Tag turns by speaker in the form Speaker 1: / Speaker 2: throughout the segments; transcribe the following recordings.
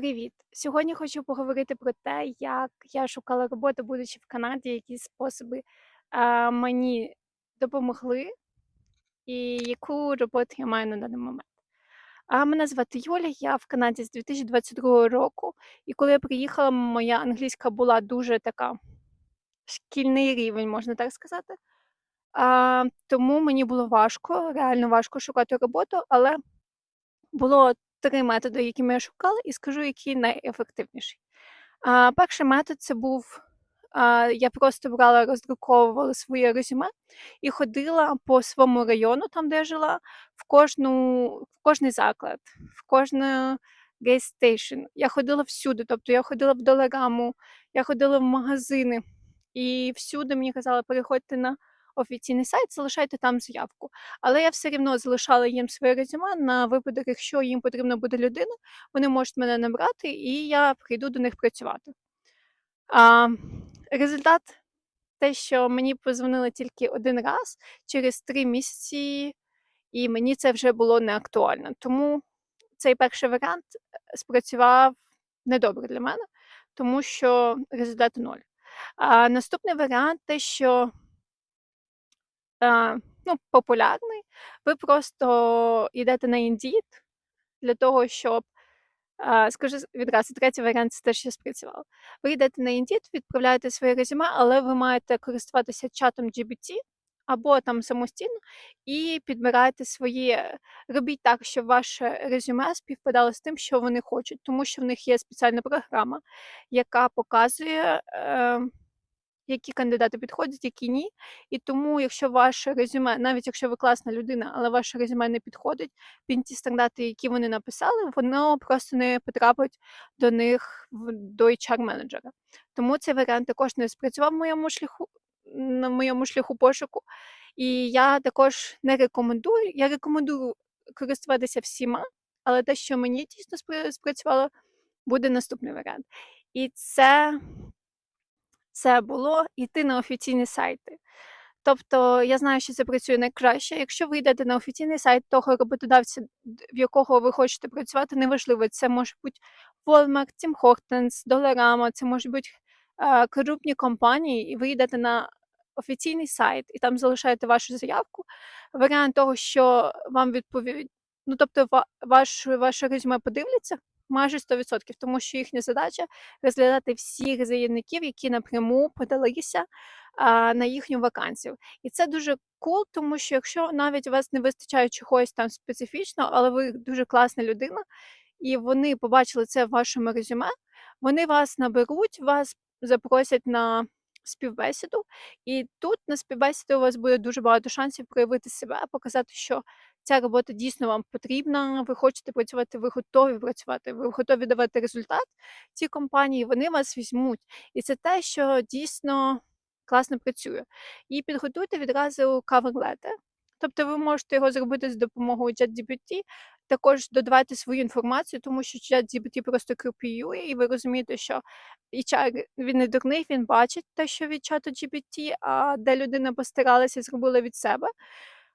Speaker 1: Привіт! Сьогодні хочу поговорити про те, як я шукала роботу, будучи в Канаді, які способи а, мені допомогли, і яку роботу я маю на даний момент. А мене звати Юля, я в Канаді з 2022 року, і коли я приїхала, моя англійська була дуже така шкільний рівень, можна так сказати. А, тому мені було важко, реально важко шукати роботу, але було три методи, якими я шукала, і скажу, який найефективніший. А, перший метод це був я просто брала, роздруковувала своє резюме і ходила по своєму району, там де я жила, в кожну, в кожний заклад, в кожну гейстейшн. Я ходила всюди, тобто я ходила в долараму, я ходила в магазини, і всюди мені казали, переходьте на офіційний сайт, залишайте там заявку. Але я все рівно залишала їм своє резюме на випадок, якщо їм потрібна буде людина, вони можуть мене набрати, і я прийду до них працювати. А, результат те, що мені позвонили тільки один раз через три місяці, і мені це вже було не актуально. Тому цей перший варіант е, спрацював недобре для мене, тому що результату ноль. А наступний варіант те, що ну, популярний, ви просто йдете на Indeed для того, щоб а, скажу відразу, третій варіант це те, що спрацював. Ви йдете на Indeed, відправляєте своє резюме, але ви маєте користуватися чатом GBT або там самостійно і підбираєте своє. Робіть так, щоб ваше резюме співпадало з тим, що вони хочуть, тому що в них є спеціальна програма, яка показує. Е, які кандидати підходять, які ні. І тому, якщо ваше резюме, навіть якщо ви класна людина, але ваше резюме не підходить під ті стандарти, які вони написали, воно просто не потрапить до них до HR-менеджера. Тому цей варіант також не спрацював в моєму шляху на моєму шляху пошуку. І я також не рекомендую. Я рекомендую користуватися всіма, але те, що мені дійсно спра- спрацювало, буде наступний варіант. І це це було йти на офіційні сайти. Тобто я знаю, що це працює найкраще. Якщо ви йдете на офіційний сайт того роботодавця, в якого ви хочете працювати, неважливо, це може бути Walmart, Tim Hortons, Dollarama, це можуть бути е, крупні компанії, і ви йдете на офіційний сайт і там залишаєте вашу заявку. Варіант того, що вам відповідають, ну тобто ва- ваш, ваше резюме подивляться майже 100%, тому що їхня задача розглядати всіх заявників, які напряму подалися а, на їхню вакансію. І це дуже кул, тому що якщо навіть у вас не вистачає чогось там специфічного, але ви дуже класна людина, і вони побачили це в вашому резюме, вони вас наберуть, вас запросять на співбесіду, і тут на співбесіді у вас буде дуже багато шансів проявити себе, показати, що ця робота дійсно вам потрібна, ви хочете працювати, ви готові працювати, ви готові давати результат цій компанії, вони вас візьмуть. І це те, що дійсно класно працює. І підготуйте відразу letter. Тобто ви можете його зробити з допомогою ChatGPT, також додавати свою інформацію, тому що ChatGPT просто копіює, і ви розумієте, що HR, він не дурний, він бачить те, що від чату GPT, а де людина постаралася, зробила від себе.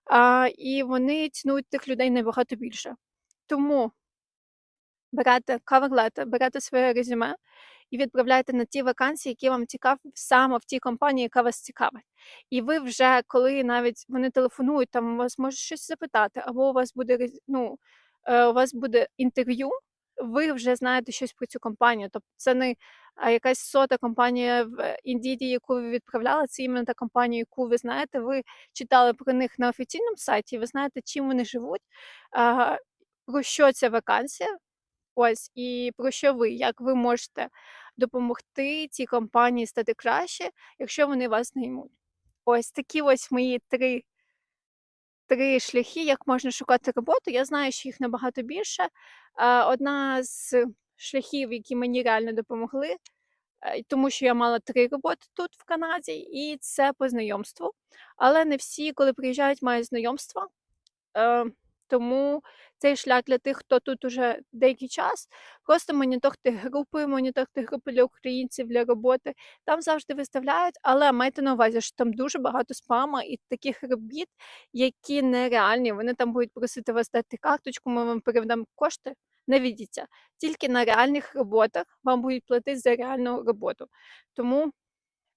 Speaker 1: А, і вони цінують тих людей набагато більше. Тому берете letter, берете своє резюме і відправляєте на ті вакансії, які вам цікаві саме в тій компанії, яка вас цікавить. І ви вже, коли навіть вони телефонують, там вас можуть щось запитати, або у вас буде ну, е, у вас буде інтерв'ю, ви вже знаєте щось про цю компанію. Тобто це не а, якась сота компанія в Indeed, яку ви відправляли, це іменно та компанія, яку ви знаєте. Ви читали про них на офіційному сайті, ви знаєте, чим вони живуть, про що ця вакансія. Ось, і про що ви, як ви можете допомогти цій компанії стати краще, якщо вони вас наймуть. Ось такі ось мої три, три шляхи, як можна шукати роботу. Я знаю, що їх набагато більше. Е, Одна з шляхів, які мені реально допомогли, е, тому що я мала три роботи тут в Канаді, і це по знайомству. Але не всі, коли приїжджають, мають знайомства. Е, Тому цей шлях для тих, хто тут уже деякий час, просто моніторте групи, моніторте групи для українців для роботи. Там завжди виставляють, але майте на увазі, що там дуже багато спама і таких робіт, які нереальні. Вони там будуть просити вас дати карточку, ми вам передамо кошти. Не ведіться. Тільки на реальних роботах вам будуть платити за реальну роботу. Тому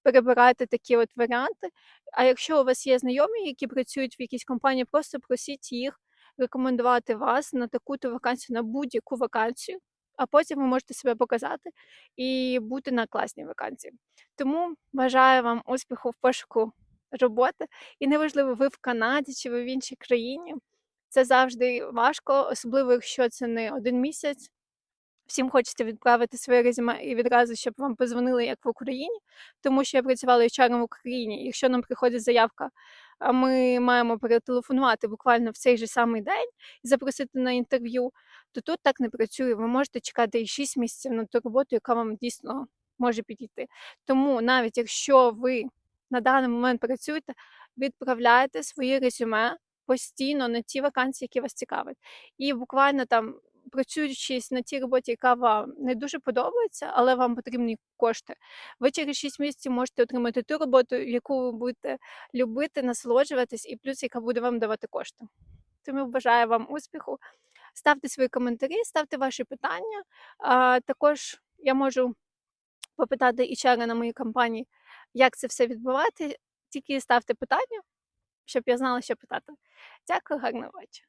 Speaker 1: перебирайте такі от варіанти. А якщо у вас є знайомі, які працюють в якійсь компанії, просто просіть їх рекомендувати вас на таку-то вакансію, на будь-яку вакансію, а потім ви можете себе показати і бути на класній вакансії. Тому бажаю вам успіху в пошуку роботи. І неважливо, ви в Канаді чи ви в іншій країні. Це завжди важко, особливо якщо це не один місяць. Всім хочеться відправити своє резюме і відразу, щоб вам позвонили як в Україні, тому що я працювала HR в Україні. Якщо нам приходить заявка, ми маємо перетелефонувати буквально в цей же самий день і запросити на інтерв'ю, то тут так не працює. Ви можете чекати і 6 місяців на ту роботу, яка вам дійсно може підійти. Тому навіть якщо ви на даний момент працюєте, відправляйте свої резюме постійно на ті вакансії, які вас цікавлять. І буквально там працюючись на тій роботі, яка вам не дуже подобається, але вам потрібні кошти. Ви через 6 місяців можете отримати ту роботу, яку ви будете любити, насолоджуватись, і плюс яка буде вам давати кошти. Тому бажаю вам успіху. Ставте свої коментарі, ставте ваші питання. А, також я можу попитати HR на моїй компанії, як це все відбувати. Тільки ставте питання, щоб я знала, що питати. Дякую, гарного вечора.